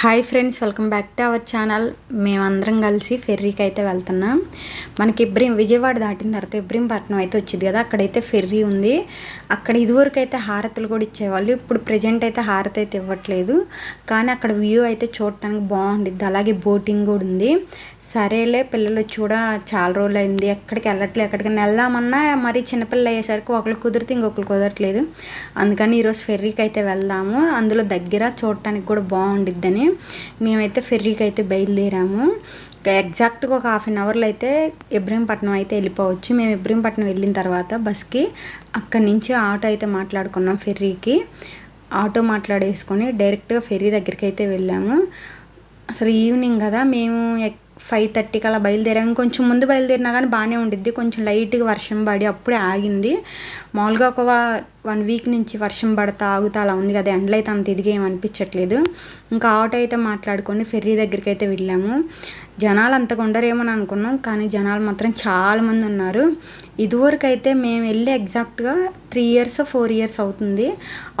Hi friends welcome back to our channel. మేమందరం కలిసి ఫెర్రీకి అయితే వెళ్తున్నాం. మనకి ఇబ్రహీం విజయవాడ దాటిన తర్వాత ఇబ్రహీంపట్నం అయితే వచ్చింది కదా అక్కడైతే ఫెర్రీ ఉంది. అక్కడ ఇదివరకు అయితే హారతులు కూడా ఇచ్చేవాళ్ళు ఇప్పుడు ప్రజెంట్ అయితే హారతి అయితే ఇవ్వట్లేదు. కానీ అక్కడ వ్యూ అయితే చూడటానికి బాగుండిద్ది. అలాగే బోటింగ్ కూడా ఉంది. సరేలే పిల్లలు వచ్చి కూడా చాలా రోజులు అయింది ఎక్కడికి వెళ్ళట్లేదు ఎక్కడికైనా వెళ్దామన్నా మరి చిన్నపిల్లలు అయ్యేసరికి ఒకళ్ళు కుదిరితే ఇంకొకరు కుదరట్లేదు. అందుకని ఈరోజు ఫెర్రీకి అయితే వెళ్దాము. అందులో దగ్గర చూడటానికి కూడా బాగుండిద్దని. మేమైతే ఫెర్రీకి అయితే బయలుదేరాము ఎగ్జాక్ట్గా ఒక హాఫ్ అన్ అవర్లో అయితే ఇబ్రహీంపట్నం అయితే వెళ్ళిపోవచ్చు. మేము ఇబ్రహీంపట్నం వెళ్ళిన తర్వాత బస్కి అక్కడి నుంచి ఆటో అయితే మాట్లాడుకున్నాం ఫెర్రీకి. ఆటో మాట్లాడేసుకొని డైరెక్ట్గా ఫెర్రీ దగ్గరికి అయితే వెళ్ళాము. అసలు ఈవినింగ్ కదా మేము ఫైవ్ థర్టీకి అలా బయలుదేరాము కొంచెం ముందు బయలుదేరినా కానీ బాగానే ఉండిద్ది. కొంచెం లైట్గా వర్షం పడి అప్పుడే ఆగింది. మామూలుగా ఒక వన్ వీక్ నుంచి వర్షం పడతా ఆగుతా అలా ఉంది కదా. ఎండలు అయితే అంత ఇదిగా ఏమనిపించట్లేదు ఇంకా ఆటో అయితే మాట్లాడుకొని ఫెర్రీ దగ్గరికి అయితే వెళ్ళాము. జనాలు అంతగా ఉండరేమని అనుకున్నాం కానీ జనాలు మాత్రం చాలామంది ఉన్నారు. ఇదివరకైతే మేము వెళ్ళి ఎగ్జాక్ట్గా త్రీ ఇయర్స్ ఫోర్ ఇయర్స్ అవుతుంది.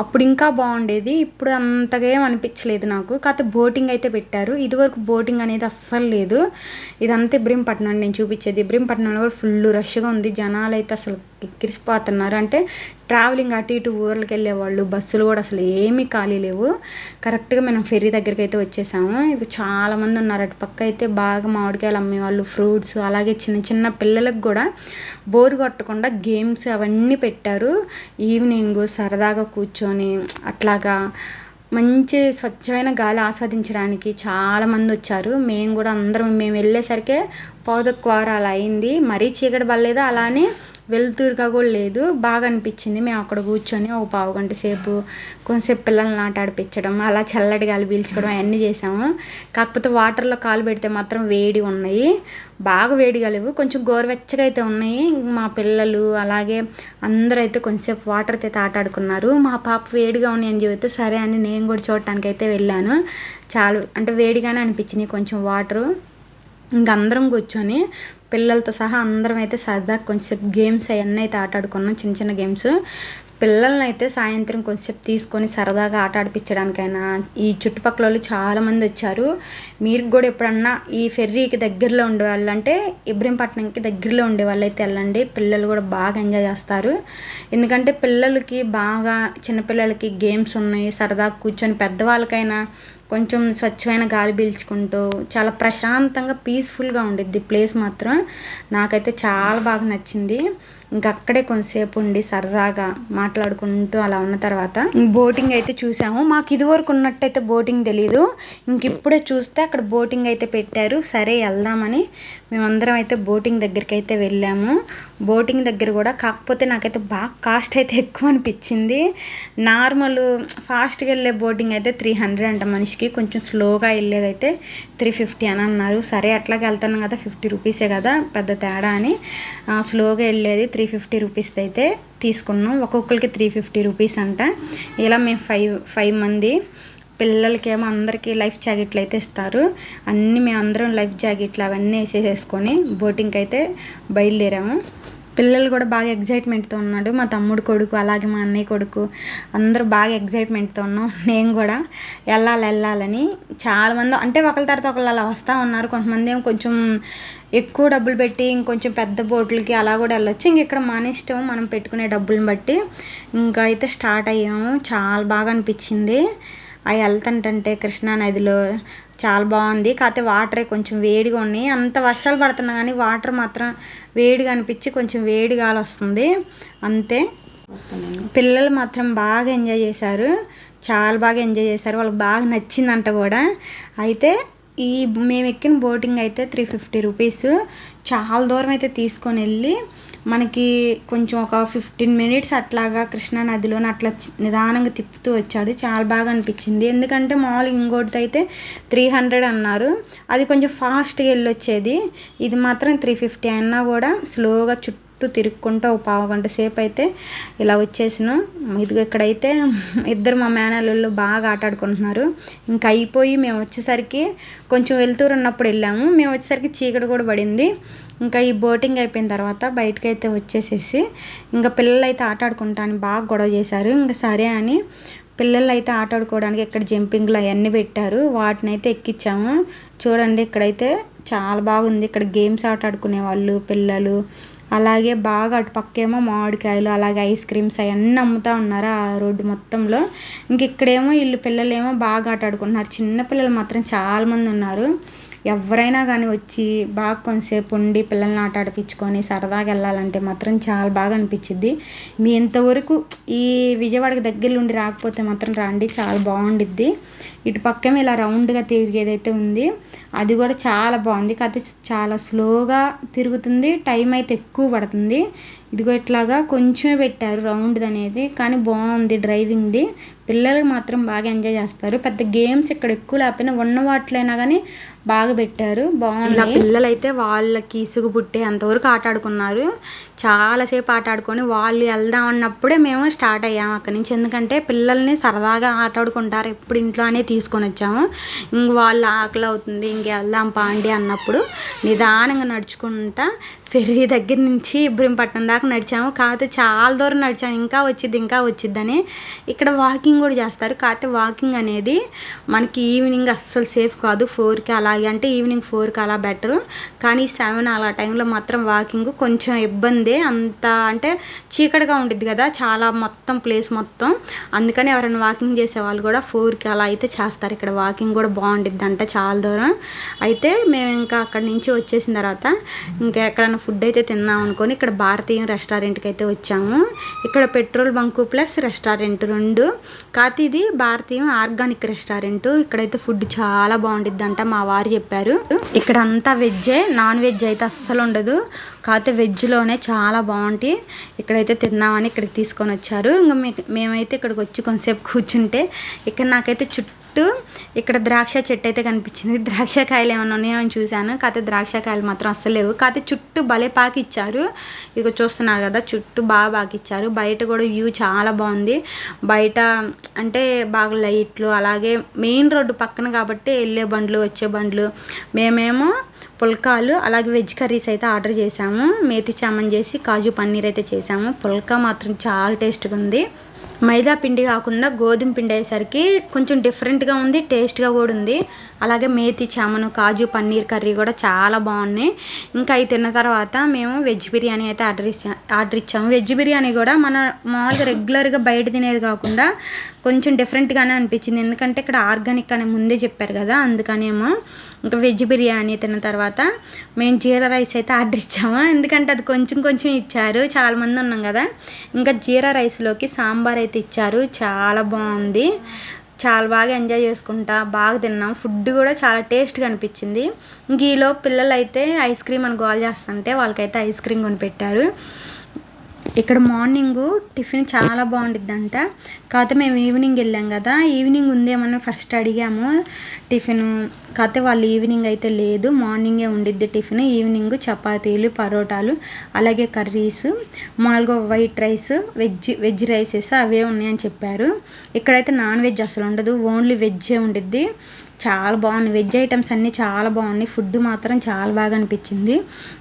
అప్పుడు ఇంకా బాగుండేది. ఇప్పుడు అంతగా ఏం అనిపించలేదు నాకు. కాకపోతే బోటింగ్ అయితే పెట్టారు. ఇదివరకు బోటింగ్ అనేది అస్సలు లేదు. ఇదంతా ఇబ్రహీంపట్నం నేను చూపించేది. ఇబ్రహీంపట్నంలో కూడా ఫుల్ రష్గా ఉంది. జనాలు అయితే అసలు ఎక్కిరిసిపోతున్నారు అంటే ట్రావెలింగ్ అటు ఇటు ఊర్లకు వెళ్ళేవాళ్ళు బస్సులు కూడా అసలు ఏమీ ఖాళీ లేవు. కరెక్ట్గా మనం ఫెర్రీ దగ్గరికి అయితే వచ్చేసాము. ఇది చాలామంది ఉన్నారు. అటు పక్క అయితే బాగా మామిడికాయలు అమ్మేవాళ్ళు ఫ్రూట్స్ అలాగే చిన్న చిన్న పిల్లలకు కూడా బోరు కొట్టకుండా గేమ్స్ అవన్నీ పెట్టారు. ఈవినింగ్ సరదాగా కూర్చొని అట్లాగా మంచి స్వచ్ఛమైన గాలి ఆస్వాదించడానికి చాలామంది వచ్చారు. మేము కూడా అందరం మేము వెళ్ళేసరికి పౌదక్కువార అలా అయింది మరీ చీకటి పడలేదు అలానే వెలుతురుగా కూడా లేదు. బాగా అనిపించింది. మేము అక్కడ కూర్చొని ఒక పావు గంట సేపు కొంతసేపు పిల్లల్ని నాటాడిపించడం ఆడిపించడం అలా చల్లటి గాలి పీల్చుకోవడం అవన్నీ చేసాము. కాకపోతే వాటర్లో కాలు పెడితే మాత్రం వేడి ఉన్నాయి. బాగా వేడిగా లేవు కొంచెం గోరువెచ్చగా అయితే ఉన్నాయి. మా పిల్లలు అలాగే అందరూ అయితే కొంచెంసేపు వాటర్ అయితే ఆటాడుకున్నారు మా పాప వేడిగా ఉన్నాయి అని చెబితే సరే అని నేను కూడా చూడటానికి అయితే వెళ్ళాను. చాలు. అంటే వేడిగానే అనిపించినాయి కొంచెం వాటరు. ఇంక అందరం కూర్చొని పిల్లలతో సహా అందరం అయితే సరదాగా కొంచెంసేపు గేమ్స్ అవన్నీ అయితే ఆట ఆడుకున్నాం చిన్న చిన్న గేమ్స్. పిల్లల్ని అయితే సాయంత్రం కొంచెంసేపు తీసుకొని సరదాగా ఆట ఆడిపించడానికైనా ఈ చుట్టుపక్కల వాళ్ళు చాలామంది వచ్చారు. మీరు కూడా ఎప్పుడన్నా ఈ ఫెర్రీకి దగ్గరలో ఉండేవాళ్ళు అంటే ఇబ్రహీంపట్నంకి దగ్గరలో ఉండే వాళ్ళు అయితే వెళ్ళండి. పిల్లలు కూడా బాగా ఎంజాయ్ చేస్తారు. ఎందుకంటే పిల్లలకి బాగా చిన్నపిల్లలకి గేమ్స్ ఉన్నాయి. సరదాగా కూర్చొని పెద్దవాళ్ళకైనా కొంచెం స్వచ్ఛమైన గాలి పీల్చుకుంటూ చాలా ప్రశాంతంగా పీస్ఫుల్గా ఉండిద్ది ప్లేస్ మాత్రం నాకైతే చాలా బాగా నచ్చింది. ఇంకా అక్కడే కొంతసేపు ఉండి సరదాగా మాట్లాడుకుంటూ అలా ఉన్న తర్వాత బోటింగ్ అయితే చూసాము. మాకు ఇదివరకు ఉన్నట్టయితే బోటింగ్ తెలీదు. ఇంక ఇప్పుడే చూస్తే అక్కడ బోటింగ్ అయితే పెట్టారు. సరే వెళ్దామని మేమందరం అయితే బోటింగ్ దగ్గరికి అయితే వెళ్ళాము. బోటింగ్ దగ్గర కూడా కాకపోతే నాకైతే బాగా కాస్ట్ అయితే ఎక్కువ అనిపించింది. నార్మల్ ఫాస్ట్గా వెళ్ళే బోటింగ్ అయితే త్రీ హండ్రెడ్ అంట మనిషికి. కొంచెం స్లోగా వెళ్ళేదైతే త్రీ ఫిఫ్టీ అని అన్నారు. సరే అట్లాగే వెళ్తున్నాం కదా ఫిఫ్టీ రూపీసే కదా పెద్ద తేడా అని. స్లోగా వెళ్ళేది త్రీ ఫిఫ్టీ రూపీస్ అయితే తీసుకున్నాం. ఒక్కొక్కరికి త్రీ ఫిఫ్టీ రూపీస్ అంట. ఇలా మేము ఫైవ్ ఫైవ్ మంది పిల్లలకేమో అందరికీ లైఫ్ జాకెట్లు అయితే ఇస్తారు. అన్నీ మేము అందరం లైఫ్ జాకెట్లు అవన్నీ వేసేసేసుకొని బోటింగ్కి అయితే బయలుదేరాము. పిల్లలు కూడా బాగా ఎగ్జైట్మెంట్తో ఉన్నాడు. మా తమ్ముడు కొడుకు అలాగే మా అన్నయ్య కొడుకు అందరూ బాగా ఎగ్జైట్మెంట్తో ఉన్నాం. నేను కూడా వెళ్ళాలి వెళ్ళాలని చాలామంది అంటే ఒకళ్ళ తర్వాత ఒకళ్ళు అలా వస్తూ ఉన్నారు. కొంతమంది ఏమో కొంచెం ఎక్కువ డబ్బులు పెట్టి ఇంకొంచెం పెద్ద బోట్లకి అలా కూడా వెళ్ళొచ్చు. ఇంక ఇక్కడ మన ఇష్టం మనం పెట్టుకునే డబ్బులను బట్టి ఇంకా అయితే స్టార్ట్ అయ్యాము. చాలా బాగా అనిపించింది. అవి వెళ్తుంటే కృష్ణా నదిలో చాలా బాగుంది. కాకపోతే వాటర్ కొంచెం వేడిగా ఉన్నాయి. అంత వర్షాలు పడుతున్నా కానీ వాటర్ మాత్రం వేడిగా అనిపించి కొంచెం వేడి గాలి వస్తుంది. అంతే. పిల్లలు మాత్రం బాగా ఎంజాయ్ చేశారు. చాలా బాగా ఎంజాయ్ చేశారు. వాళ్ళకి బాగా నచ్చిందంట కూడా. అయితే ఈ మేము ఎక్కిన బోటింగ్ అయితే త్రీ ఫిఫ్టీ రూపీస్. చాలా దూరం అయితే తీసుకొని వెళ్ళి మనకి కొంచెం ఒక ఫిఫ్టీన్ మినిట్స్ అట్లాగా కృష్ణా నదిలోని అట్లా నిదానంగా తిప్పుతూ వచ్చాడు. చాలా బాగా అనిపించింది. ఎందుకంటే మామూలుగా ఇంకోటిది అయితే త్రీ హండ్రెడ్ అన్నారు. అది కొంచెం ఫాస్ట్గా వెళ్ళొచ్చేది. ఇది మాత్రం త్రీ ఫిఫ్టీ అయినా కూడా స్లోగా చుట్టూ చుట్టూ తిరుక్కుంటూ ఒక పావు గంట సేపు అయితే ఇలా వచ్చేసిన. ఇది ఇక్కడైతే ఇద్దరు మా మేనల్లు బాగా ఆటాడుకుంటున్నారు. ఇంకా అయిపోయి మేము వచ్చేసరికి కొంచెం వెళ్తూరు ఉన్నప్పుడు వెళ్ళాము. మేము వచ్చేసరికి చీకటి కూడా పడింది. ఇంకా ఈ బోటింగ్ అయిపోయిన తర్వాత బయటకైతే వచ్చేసేసి ఇంకా పిల్లలు అయితే ఆట అని బాగా గొడవ చేశారు. ఇంకా సరే అని పిల్లలు అయితే ఆట ఆడుకోవడానికి ఇక్కడ జంపింగ్లు అవన్నీ పెట్టారు. వాటిని అయితే ఎక్కించాము చూడండి ఇక్కడైతే చాలా బాగుంది. ఇక్కడ గేమ్స్ ఆట ఆడుకునే వాళ్ళు పిల్లలు అలాగే బాగా అటు పక్కేమో మామిడికాయలు అలాగే ఐస్ క్రీమ్స్ అవన్నీ అమ్ముతూ ఉన్నారు ఆ రోడ్డు మొత్తంలో. ఇంక ఇక్కడేమో వీళ్ళు పిల్లలేమో బాగా ఆట ఆడుకుంటున్నారు. చిన్న పిల్లలు మాత్రం చాలామంది ఉన్నారు. ఎవరైనా కానీ వచ్చి బాగా కొంతసేపు ఉండి పిల్లల్ని ఆట ఆడిపించుకొని సరదాగా వెళ్ళాలంటే మాత్రం చాలా బాగా అనిపించింది మీ ఇంతవరకు ఈ విజయవాడకి దగ్గర ఉండి రాకపోతే మాత్రం రండి చాలా బాగుండిద్ది. ఇటు పక్కమే ఇలా రౌండ్గా తిరిగేదైతే ఉంది. అది కూడా చాలా బాగుంది. కాకపోతే చాలా స్లోగా తిరుగుతుంది. టైం అయితే ఎక్కువ పడుతుంది. ఇదిగో ఇట్లాగా కొంచెమే పెట్టారు రౌండ్ అనేది కానీ బాగుంది డ్రైవింగ్ది. పిల్లలు మాత్రం బాగా ఎంజాయ్ చేస్తారు. పెద్ద గేమ్స్ ఇక్కడ ఎక్కువ లేకపోయినా ఉన్న వాటిలైనా కానీ బాగా పెట్టారు. బాగుంది. పిల్లలైతే పిల్లలు అయితే వాళ్ళకి ఇసుగు పుట్టే అంతవరకు ఆట ఆడుకున్నారు చాలాసేపు ఆట ఆడుకొని వాళ్ళు వెళ్దాం అన్నప్పుడే మేము స్టార్ట్ అయ్యాము అక్కడి నుంచి. ఎందుకంటే పిల్లల్ని సరదాగా ఆట ఆడుకుంటారు ఎప్పుడు ఇంట్లోనే తీసుకొని వచ్చాము. ఇంక వాళ్ళు ఆకలి అవుతుంది. ఇంక వెళ్దాం పాండి అన్నప్పుడు నిదానంగా నడుచుకుంటా ఫెర్రీ దగ్గర నుంచి ఇబ్రహీంపట్నం దాకా నడిచాము. కాకపోతే చాలా దూరం నడిచాము. ఇంకా వచ్చింది ఇంకా వచ్చిద్దని ఇక్కడ వాకింగ్ కూడా చేస్తారు. కాకపోతే వాకింగ్ అనేది మనకి ఈవినింగ్ అస్సలు సేఫ్ కాదు. ఫోర్కి అలాగే అంటే ఈవినింగ్ ఫోర్కి అలా బెటర్ కానీ సెవెన్ అలా టైంలో మాత్రం వాకింగ్ కొంచెం ఇబ్బంది. అంత అంటే చీకటిగా ఉండిద్ది కదా. చాలా మొత్తం ప్లేస్ మొత్తం. అందుకని ఎవరైనా వాకింగ్ చేసే వాళ్ళు కూడా ఫోర్కి అలా అయితే చేస్తారు. ఇక్కడ వాకింగ్ కూడా బాగుండిద్ది అంట చాలా దూరం. అయితే మేము ఇంకా అక్కడి నుంచి వచ్చేసిన తర్వాత ఇంకా ఎక్కడైనా ఫుడ్ అయితే తిన్నాం అనుకొని ఇక్కడ భారతీయ రెస్టారెంట్కి అయితే వచ్చాము. ఇక్కడ పెట్రోల్ బంకు ప్లస్ రెస్టారెంట్ రెండు. కాకపోతే ఇది భారతీయం ఆర్గానిక్ రెస్టారెంట్. ఇక్కడైతే ఫుడ్ చాలా బాగుంటుంది అంట మా వారు చెప్పారు. ఇక్కడ అంతా వెజ్జే నాన్ వెజ్ అయితే అస్సలు ఉండదు కాకపోతే వెజ్లోనే చాలా బాగుంటాయి. ఇక్కడైతే తిన్నామని ఇక్కడికి తీసుకొని వచ్చారు ఇంకా మేమైతే ఇక్కడికి వచ్చి కొంతసేపు కూర్చుంటే ఇక్కడ నాకైతే చుట్టూ ఇక్కడ ద్రాక్ష చెట్టు అయితే కనిపించింది. ద్రాక్ష కాయలు ఏమైనా ఉన్నాయో అని చూశాను. కాకపోతే ద్రాక్ష కాయలు మాత్రం అస్సలు లేవు. కాకపోతే చుట్టూ భలే పాకిచ్చారు. ఇక చూస్తున్నారు కదా చుట్టూ బాగా పాకిచ్చారు. బయట కూడా వ్యూ చాలా బాగుంది. బయట అంటే బాగా లైట్లు అలాగే మెయిన్ రోడ్డు పక్కన కాబట్టి వెళ్ళే బండ్లు వచ్చే బండ్లు. మేమేమో పుల్కాలు అలాగే వెజ్ కర్రీస్ అయితే ఆర్డర్ చేసాము మేతి చామన్ చేసి కాజు పన్నీర్ అయితే చేసాము పుల్కా మాత్రం చాలా టేస్ట్గా ఉంది. మైదా పిండి కాకుండా గోధుమ పిండి అయ్యేసరికి కొంచెం డిఫరెంట్గా ఉంది టేస్ట్గా కూడా ఉంది. అలాగే మేతి చామను కాజు పన్నీర్ కర్రీ కూడా చాలా బాగున్నాయి. ఇంకా అవి తిన్న తర్వాత మేము వెజ్ బిర్యానీ అయితే ఆర్డర్ ఇచ్చా ఆర్డర్ ఇచ్చాము. వెజ్ బిర్యానీ కూడా మన మామూలుగా రెగ్యులర్గా బయట తినేది కాకుండా కొంచెం డిఫరెంట్గానే అనిపించింది. ఎందుకంటే ఇక్కడ ఆర్గానిక్ అని ముందే చెప్పారు కదా అందుకనేమో ఇంకా వెజ్ బిర్యానీ తిన్న తర్వాత మేము జీరా రైస్ అయితే ఆర్డర్ ఇచ్చాము. ఎందుకంటే అది కొంచెం కొంచెం ఇచ్చారు. చాలామంది ఉన్నాం కదా. ఇంకా జీరా రైస్లోకి సాంబార్ అయితే ఇచ్చారు. చాలా బాగుంది. చాలా బాగా ఎంజాయ్ చేసుకుంటా బాగా తిన్నాం. ఫుడ్ కూడా చాలా టేస్ట్గా అనిపించింది. ఇంక ఈలో పిల్లలు అయితే ఐస్ క్రీమ్ అని గోల్ చేస్తుంటే వాళ్ళకైతే ఐస్ క్రీమ్ కొని పెట్టారు. ఇక్కడ మార్నింగ్ టిఫిన్ చాలా బాగుండిద్దంట. కాకపోతే మేము ఈవినింగ్ వెళ్ళాం కదా. ఈవినింగ్ ఉందేమని ఫస్ట్ అడిగాము. టిఫిన్ కాకపోతే వాళ్ళు ఈవినింగ్ అయితే లేదు. మార్నింగే ఉండిద్ది టిఫిన్. ఈవినింగ్ చపాతీలు పరోటాలు అలాగే కర్రీస్ మామూలుగా white rice veg veg rices అవే ఉన్నాయని చెప్పారు. ఇక్కడైతే నాన్ వెజ్ అసలు ఉండదు. ఓన్లీ వెజ్జే ఉండిద్ది. చాలా బాగుంది వెజ్ ఐటమ్స్ అన్నీ చాలా బాగున్నాయి. ఫుడ్ మాత్రం చాలా బాగా అనిపించింది.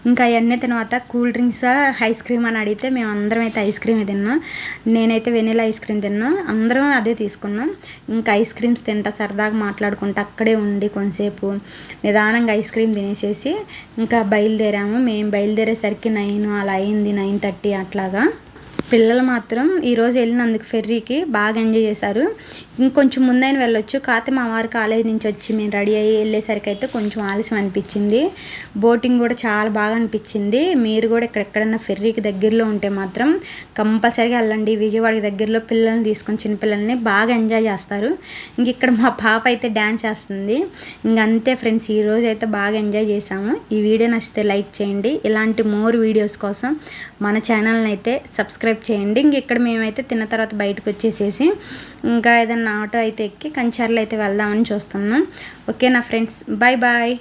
ఇంకా అవన్నీ తర్వాత కూల్ డ్రింక్స్ ఐస్ క్రీమ్ అని అడిగితే మేము అందరం అయితే ఐస్ క్రీమ్ తిన్నాం. నేనైతే వెనీలా ఐస్ క్రీమ్ తిన్నా. అందరం అదే తీసుకున్నాం. ఇంకా ఐస్ క్రీమ్స్ తింటా సరదాగా మాట్లాడుకుంటా అక్కడే ఉండి కొంతసేపు నిదానంగా ఐస్ క్రీమ్ తినేసేసి ఇంకా బయలుదేరాము. మేము బయలుదేరేసరికి నైన్ అలా అయింది నైన్ థర్టీ అట్లాగా. పిల్లలు మాత్రం ఈరోజు వెళ్ళినందుకు ఫెర్రీకి బాగా ఎంజాయ్ చేశారు. ఇంకొంచెం ముందైన వెళ్ళొచ్చు. కాకపోతే మా వారు కాలేజ్ నుంచి వచ్చి మేము రెడీ అయ్యి వెళ్ళేసరికి అయితే కొంచెం ఆలస్యం అనిపించింది. బోటింగ్ కూడా చాలా బాగా అనిపించింది. మీరు కూడా ఎక్కడెక్కడన్నా ఫెర్రీకి దగ్గరలో ఉంటే మాత్రం కంపల్సరీగా వెళ్ళండి. విజయవాడకి దగ్గరలో పిల్లల్ని తీసుకొని చిన్నపిల్లల్ని బాగా ఎంజాయ్ చేస్తారు. ఇంక ఇక్కడ మా పాప అయితే డ్యాన్స్ చేస్తుంది. ఇంకంతే ఫ్రెండ్స్ ఈరోజు అయితే బాగా ఎంజాయ్ చేసాము ఈ వీడియో నచ్చితే లైక్ చేయండి. ఇలాంటి మోర్ వీడియోస్ కోసం మన ఛానల్ని అయితే సబ్స్క్రైబ్ సబ్స్క్రైబ్ చేయండి. ఇంక ఇక్కడ మేమైతే తిన్న తర్వాత బయటకు వచ్చేసేసి ఇంకా ఏదన్నా ఆటో అయితే ఎక్కి కంచర్లు అయితే వెళ్దామని చూస్తున్నాం. ఓకే నా ఫ్రెండ్స్ బాయ్ బాయ్.